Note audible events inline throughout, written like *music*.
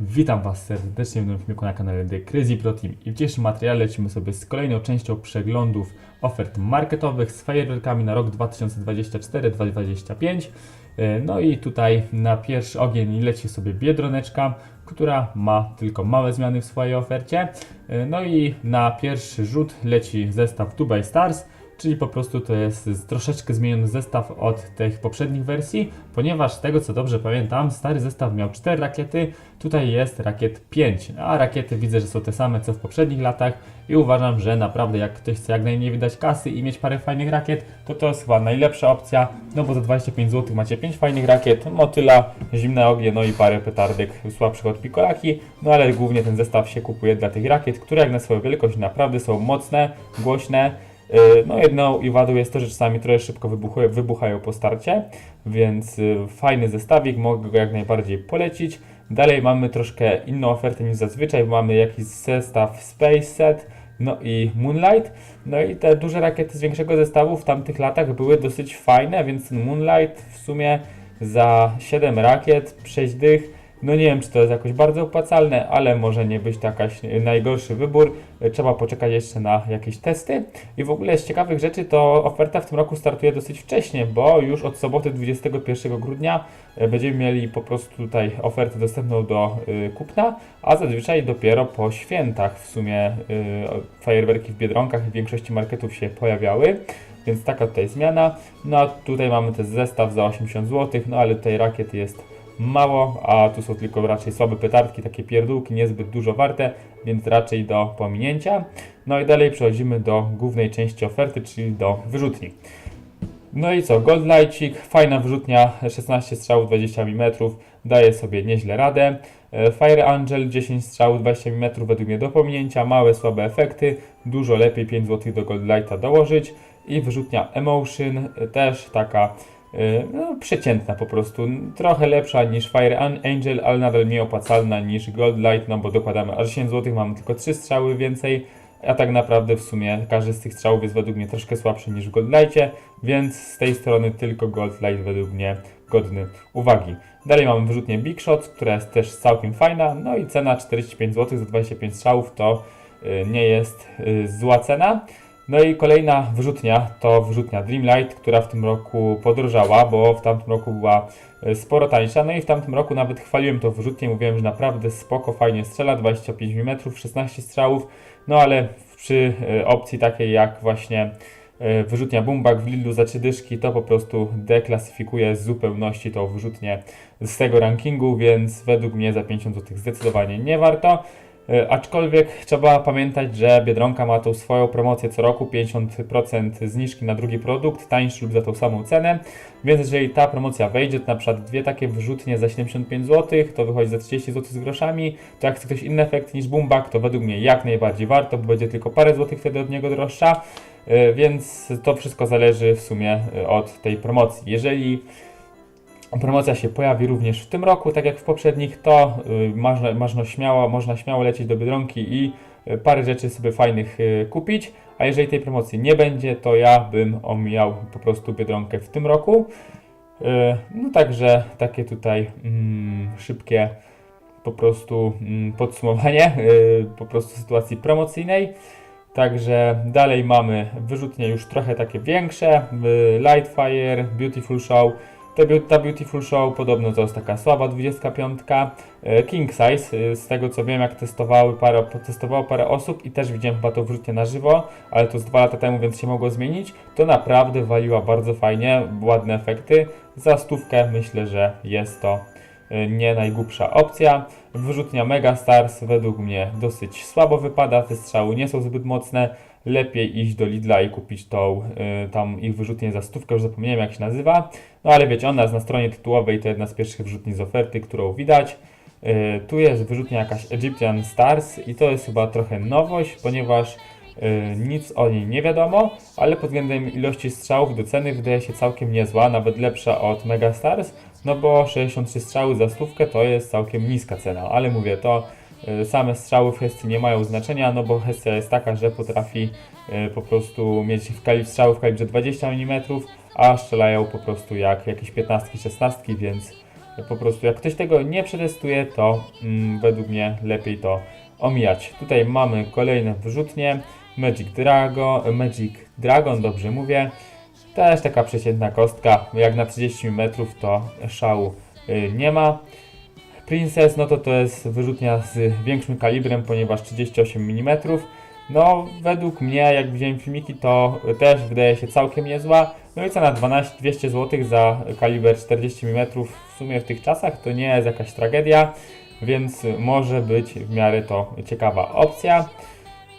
Witam Was serdecznie w nowym filmiku na kanale The Crazy Pro Team i w dzisiejszym materiale lecimy sobie z kolejną częścią przeglądów ofert marketowych z fajerwerkami na rok 2024-2025. E, No i tutaj na pierwszy ogień leci sobie Biedroneczka, która ma tylko małe zmiany w swojej ofercie. E, No i na pierwszy rzut leci zestaw Dubai Stars, czyli po prostu to jest troszeczkę zmieniony zestaw od tych poprzednich wersji, ponieważ z tego co dobrze pamiętam, stary zestaw miał 4 rakiety, tutaj jest rakiet 5, a rakiety widzę, że są te same co w poprzednich latach i uważam, że naprawdę jak ktoś chce jak najmniej wydać kasy i mieć parę fajnych rakiet, to to jest chyba najlepsza opcja, no bo za 25 zł macie 5 fajnych rakiet, motyla, zimne ognie, no i parę petardek słabszych od pikolaki, no ale głównie ten zestaw się kupuje dla tych rakiet, które jak na swoją wielkość naprawdę są mocne, głośne, No jedną i wadą jest to, że czasami trochę szybko wybuchają, wybuchają po starcie, więc yy, fajny zestawik, mogę go jak najbardziej polecić. Dalej mamy troszkę inną ofertę niż zazwyczaj, mamy jakiś zestaw Space Set, no i Moonlight. No i te duże rakiety z większego zestawu w tamtych latach były dosyć fajne, więc Moonlight w sumie za 7 rakiet, 6 dych, no nie wiem, czy to jest jakoś bardzo opłacalne, ale może nie być to jakaś najgorszy wybór. Trzeba poczekać jeszcze na jakieś testy. I w ogóle z ciekawych rzeczy to oferta w tym roku startuje dosyć wcześnie, bo już od soboty 21 grudnia e, będziemy mieli po prostu tutaj ofertę dostępną do y, kupna, a zazwyczaj dopiero po świętach w sumie y, fajerwerki w Biedronkach i w większości marketów się pojawiały. Więc taka tutaj zmiana. No a tutaj mamy też zestaw za 80 zł, no ale tutaj rakiet jest mało, a tu są tylko raczej słabe petardki, takie pierdółki, niezbyt dużo warte, więc raczej do pominięcia. No i dalej przechodzimy do głównej części oferty, czyli do wyrzutni. No i co, Gold Lightcik, fajna wyrzutnia, 16 strzałów, 20 mm, daje sobie nieźle radę. Fire Angel, 10 strzałów, 20 mm, według mnie do pominięcia, małe, słabe efekty, dużo lepiej 5 zł do Gold Lighta dołożyć. I wyrzutnia Emotion, też taka no, przeciętna po prostu, trochę lepsza niż Fire An- Angel, ale nadal mniej opłacalna niż Gold Light, no bo dokładamy aż 10 zł, mamy tylko 3 strzały więcej, a tak naprawdę w sumie każdy z tych strzałów jest według mnie troszkę słabszy niż w Gold Lightie, więc z tej strony tylko Gold Light według mnie godny uwagi. Dalej mamy wyrzutnię Big Shots, która jest też całkiem fajna, no i cena 45 zł za 25 strzałów to y, nie jest y, zła cena. No i kolejna wyrzutnia to wyrzutnia Dreamlight, która w tym roku podrożała, bo w tamtym roku była e, sporo tańsza. No i w tamtym roku nawet chwaliłem tą wyrzutnię, mówiłem, że naprawdę spoko, fajnie strzela, 25 mm, 16 strzałów. No ale przy e, opcji takiej jak właśnie e, wyrzutnia Bumbak w Lidlu za 3 dyszki, to po prostu deklasyfikuje z zupełności tą wyrzutnię z tego rankingu, więc według mnie za 50 zł zdecydowanie nie warto. E, Aczkolwiek trzeba pamiętać, że Biedronka ma tą swoją promocję co roku 50% zniżki na drugi produkt, tańszy lub za tą samą cenę. Więc jeżeli ta promocja wejdzie, to na przykład dwie takie wyrzutnie za 75 zł, to wychodzi za 30 zł z groszami. To jak chce ktoś inny efekt niż Boombak, to według mnie jak najbardziej warto, bo będzie tylko parę złotych wtedy od niego droższa. E, Więc to wszystko zależy w sumie e, od tej promocji. Jeżeli promocja się pojawi również w tym roku, tak jak w poprzednich, to y, można, można, śmiało, można śmiało lecieć do Biedronki i y, parę rzeczy sobie fajnych y, kupić, a jeżeli tej promocji nie będzie, to ja bym omijał po prostu Biedronkę w tym roku. No także takie tutaj mm, szybkie po prostu mm, podsumowanie po prostu sytuacji promocyjnej. Także dalej mamy wyrzutnie już trochę takie większe, Lightfire, Beautiful Show, ta, Beau- ta Beautiful Show podobno to jest taka słaba 25. E, King Size, e, z tego co wiem, jak testowały parę, testowało parę osób i też widziałem chyba to wrzutnie na żywo, ale to z dwa lata temu, więc się mogło zmienić, to naprawdę waliła bardzo fajnie, ładne efekty. Za stówkę myślę, że jest to e, nie najgłupsza opcja. Wyrzutnia Mega Stars według mnie dosyć słabo wypada, te strzały nie są zbyt mocne. Lepiej iść do Lidla i kupić tą y, tam ich wyrzutnię za stówkę, już zapomniałem jak się nazywa. No ale wiecie, ona jest na stronie tytułowej, to jedna z pierwszych wyrzutni z oferty, którą widać. Y, tu jest wyrzutnia jakaś Egyptian Stars i to jest chyba trochę nowość, ponieważ nic o niej nie wiadomo, ale pod względem ilości strzałów do ceny wydaje się całkiem niezła, nawet lepsza od Mega Stars, no bo 63 strzały za stówkę to jest całkiem niska cena, ale mówię, to y, same strzały w Hestii nie mają znaczenia, no bo Hestia jest taka, że potrafi y, po prostu mieć w kalib- strzały w kalibrze 20 mm, a strzelają po prostu jak jakieś 15, 16, więc po prostu jak ktoś tego nie przetestuje, to mm, według mnie lepiej to omijać. Tutaj mamy kolejne wyrzutnie. Magic Dragon, Magic Dragon, dobrze mówię. Też taka przeciętna kostka, jak na 30 metrów to szału y, nie ma. Princess, no to to jest wyrzutnia z większym kalibrem, ponieważ 38 mm. No, według mnie, jak widziałem filmiki, to też wydaje się całkiem niezła. No i cena 12 200 zł za kaliber 40 mm w sumie w tych czasach to nie jest jakaś tragedia, więc może być w miarę to ciekawa opcja.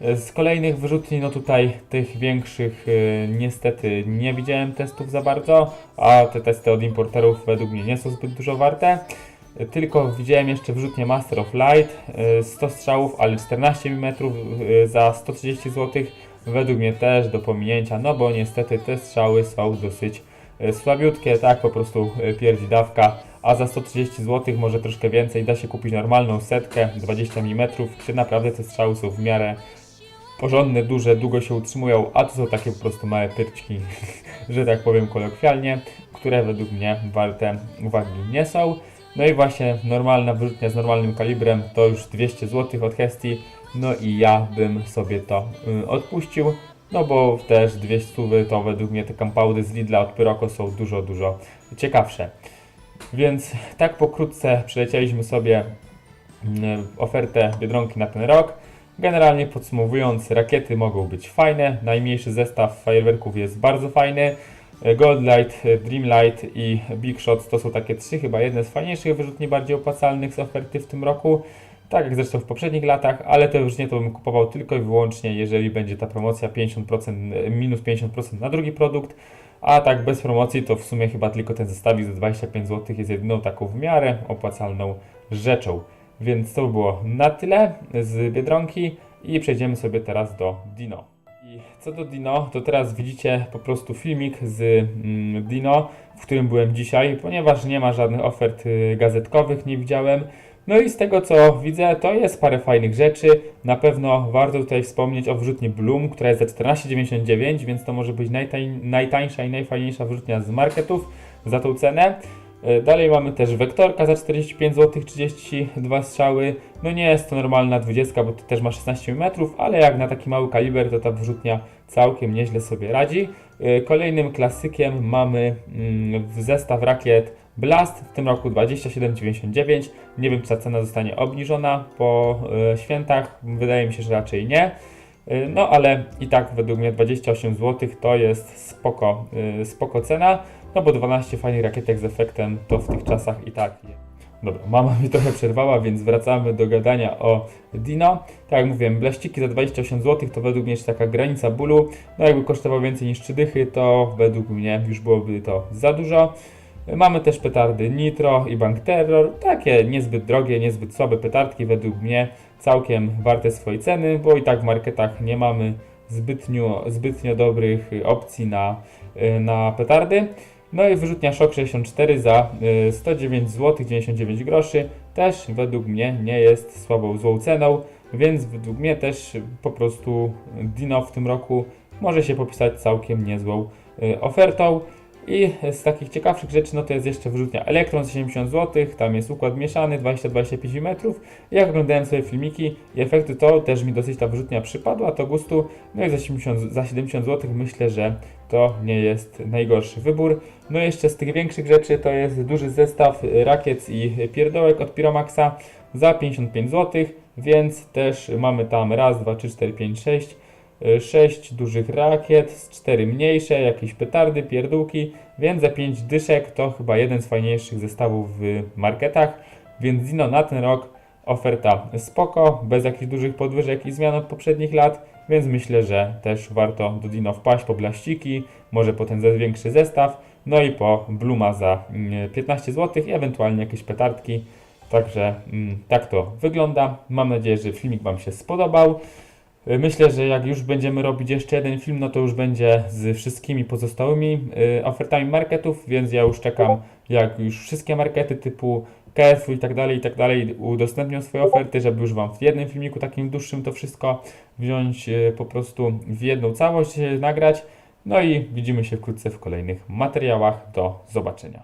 Z kolejnych wyrzutni, no tutaj tych większych y, niestety nie widziałem testów za bardzo, a te testy od importerów według mnie nie są zbyt dużo warte. Y, Tylko widziałem jeszcze wyrzutnię Master of Light, y, 100 strzałów, ale 14 mm za 130 zł. Według mnie też do pominięcia, no bo niestety te strzały są dosyć słabiutkie, tak po prostu pierdzi dawka, a za 130 zł może troszkę więcej da się kupić normalną setkę 20 mm, gdzie naprawdę te strzały są w miarę porządne, duże, długo się utrzymują, a to są takie po prostu małe pyrczki, *laughs* że tak powiem kolokwialnie, które według mnie warte uwagi nie są. No i właśnie normalna wyrzutnia z normalnym kalibrem to już 200 zł od Hesti, no i ja bym sobie to y, odpuścił, no bo też 200 stówy to według mnie te kampaudy z Lidla od Pyroco są dużo, dużo ciekawsze. Więc tak pokrótce przelecieliśmy sobie mm, ofertę Biedronki na ten rok. Generalnie podsumowując, rakiety mogą być fajne. Najmniejszy zestaw fajerwerków jest bardzo fajny. Gold Light, Dream Light i Big Shots to są takie trzy, chyba jedne z fajniejszych wyrzutni bardziej opłacalnych z oferty w tym roku. Tak jak zresztą w poprzednich latach, ale te wyrzutnie to bym kupował tylko i wyłącznie, jeżeli będzie ta promocja 50%, minus 50% na drugi produkt. A tak bez promocji to w sumie chyba tylko ten zestawik za 25 zł jest jedyną taką w miarę opłacalną rzeczą. Więc to by było na tyle z Biedronki i przejdziemy sobie teraz do Dino. I co do Dino, to teraz widzicie po prostu filmik z mm, Dino, w którym byłem dzisiaj, ponieważ nie ma żadnych ofert y, gazetkowych, nie widziałem. No i z tego co widzę, to jest parę fajnych rzeczy. Na pewno warto tutaj wspomnieć o wyrzutni Bloom, która jest za 14,99, więc to może być najtań, najtańsza i najfajniejsza wyrzutnia z marketów za tą cenę. E, Dalej mamy też Wektorka za 45 zł, 32 strzały. No nie jest to normalna 20, bo to też ma 16 mm, ale jak na taki mały kaliber, to ta wyrzutnia całkiem nieźle sobie radzi. E, Kolejnym klasykiem mamy mm, zestaw rakiet Blast, w tym roku 27,99. Nie wiem, czy ta cena zostanie obniżona po e, świętach. Wydaje mi się, że raczej nie. No ale i tak według mnie 28 zł to jest spoko, spoko cena, no bo 12 fajnych rakietek z efektem to w tych czasach i tak. Dobra, mama mi trochę przerwała, więc wracamy do gadania o Dino. Tak jak mówiłem, blaściki za 28 zł to według mnie jest taka granica bólu. No jakby kosztował więcej niż 3 dychy, to według mnie już byłoby to za dużo. Mamy też petardy Nitro i Bank Terror, takie niezbyt drogie, niezbyt słabe petardki według mnie, całkiem warte swojej ceny, bo i tak w marketach nie mamy zbytnio, zbytnio dobrych opcji na, na petardy. No i wyrzutnia Shock 64 za y, 109 zł 99 groszy też według mnie nie jest słabą złą ceną, więc według mnie też po prostu Dino w tym roku może się popisać całkiem niezłą y, ofertą. I z takich ciekawszych rzeczy, no to jest jeszcze wyrzutnia Elektron za 70 zł, tam jest układ mieszany 20-25 metrów. Jak oglądałem sobie filmiki i efekty, to też mi dosyć ta wyrzutnia przypadła, to gustu. No i za 70, za 70 zł myślę, że to nie jest najgorszy wybór. No jeszcze z tych większych rzeczy to jest duży zestaw rakiet i pierdołek od Piromaxa za 55 zł, więc też mamy tam raz, dwa, trzy, cztery, pięć, sześć. 6 dużych rakiet, 4 mniejsze, jakieś petardy, pierdółki, więc za 5 dyszek to chyba jeden z fajniejszych zestawów w marketach, więc Dino na ten rok oferta spoko, bez jakichś dużych podwyżek i zmian od poprzednich lat, więc myślę, że też warto do Dino wpaść po blaściki, może po ten większy zestaw, no i po Bluma za mm, 15 zł i ewentualnie jakieś petardki. Także mm, tak to wygląda. Mam nadzieję, że filmik Wam się spodobał. Myślę, że jak już będziemy robić jeszcze jeden film, no to już będzie z wszystkimi pozostałymi y, ofertami marketów, więc ja już czekam, jak już wszystkie markety typu KF i tak dalej, i tak dalej udostępnią swoje oferty, żeby już Wam w jednym filmiku takim dłuższym to wszystko wziąć y, po prostu w jedną całość, y, nagrać. No i widzimy się wkrótce w kolejnych materiałach. Do zobaczenia.